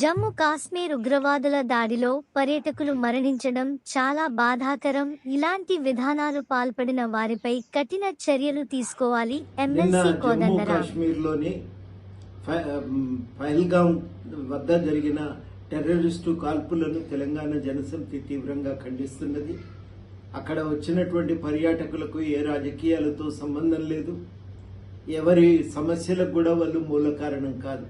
జమ్మూ కాశ్మీర్ ఉగ్రవాదుల దాడిలో పర్యాటకులు మరణించడం చాలా బాధాకరం. ఇలాంటి విధానాలు పాల్పడిన వారిపై కఠిన చర్యలు తీసుకోవాలి ఎమ్మెల్సీ కాశ్మీర్లోని పహల్గాం వద్ద జరిగిన టెర్రరిస్టు కాల్పులను తెలంగాణ జనసమితి తీవ్రంగా ఖండిస్తున్నది. అక్కడ వచ్చినటువంటి పర్యాటకులకు ఏ రాజకీయాలతో సంబంధం లేదు. ఎవరి సమస్యలకు కూడా వాళ్ళు మూల కారణం కాదు.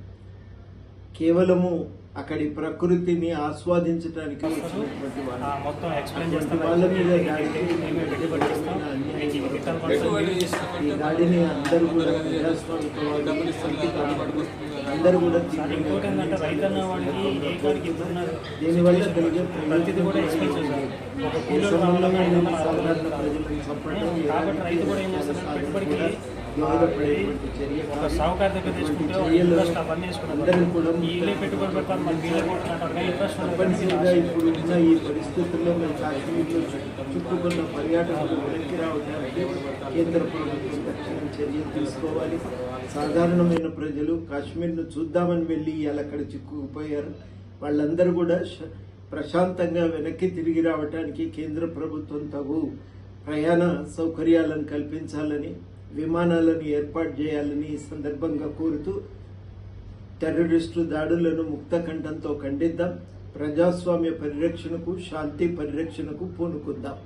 కేవలము అక్కడి ప్రకృతిని ఆస్వాదించడానికి వచ్చినటువంటి వాళ్ళు. మీద ఈ దాడిని అందరూ కూడా అందరూ దీనివల్ల కలిగే సాధారణ అరవై ప్రజలను ఒక దగ్గర తీసుకుంటే ఇంట్రెస్ట్ అవన్నీ వీళ్ళే పెట్టుబడి పెట్టాలి వీళ్ళే ఇంట్రెస్ట్ ఇప్పుడు ఉన్న ఈ పరిస్థితుల్లో మేము కాశ్మీర్లో చుట్టుకున్న పర్యాటకులు వెనక్కి రావడానికి కేంద్ర ప్రభుత్వం తక్షణం చర్యలు తీసుకోవాలి. సాధారణమైన ప్రజలు కాశ్మీర్ను చూద్దామని వెళ్ళి ఇవాళ అక్కడ చిక్కుకుపోయారు. వాళ్ళందరూ కూడా ప్రశాంతంగా వెనక్కి తిరిగి రావడానికి కేంద్ర ప్రభుత్వం తగు ప్రయాణ సౌకర్యాలను కల్పించాలని విమానాలను ఏర్పాటు చేయాలని ఈ సందర్భంగా కోరుతూ టెర్రరిస్టు దాడులను ముక్తకంఠంతో ఖండిద్దాం. ప్రజాస్వామ్య పరిరక్షణకు శాంతి పరిరక్షణకు పూనుకుందాం.